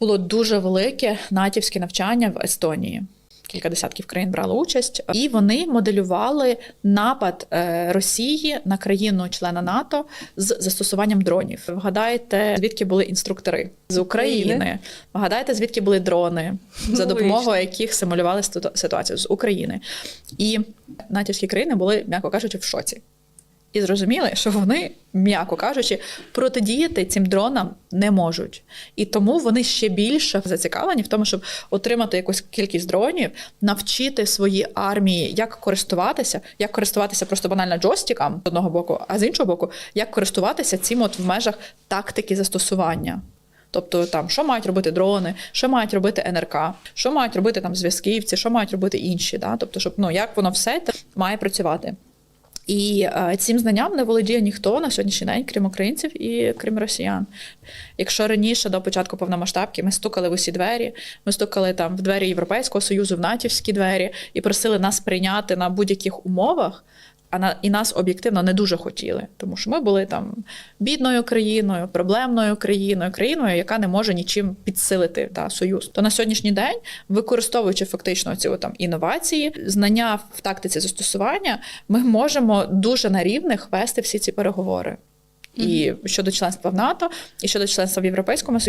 було дуже велике натівське навчання в Естонії. Кілька десятків країн брало участь, і вони моделювали напад е, Росії на країну-члена НАТО з застосуванням дронів. Вгадайте, звідки були інструктори з України? України. Вгадайте, звідки були дрони, за Ну, допомогою яких симулювали ситуацію з України. І натівські країни були, м'яко кажучи, в шоці. І зрозуміли, що вони, м'яко кажучи, протидіяти цим дронам не можуть. І тому вони ще більше зацікавлені в тому, щоб отримати якусь кількість дронів, навчити свої армії, як користуватися, як користуватися просто банально джойстиком з одного боку, а з іншого боку, як користуватися цим от в межах тактики застосування. Тобто там, що мають робити дрони, що мають робити НРК, що мають робити там зв'язківці, що мають робити інші. Да? Тобто, щоб ну як воно все має працювати. І е, цим знанням не володіє ніхто на сьогоднішній день, крім українців і крім росіян. Якщо раніше до початку повномасштабки ми стукали в усі двері, ми стукали там в двері Європейського Союзу, в натівські двері і просили нас прийняти на будь-яких умовах. А на і нас об'єктивно не дуже хотіли, тому що ми були там бідною країною, проблемною країною, країною, яка не може нічим підсилити та союз. То на сьогоднішній день, використовуючи фактично ці там інновації, знання в тактиці застосування, ми можемо дуже на рівних вести всі ці переговори. І щодо членства в НАТО, і щодо членства в Європейському Союзі.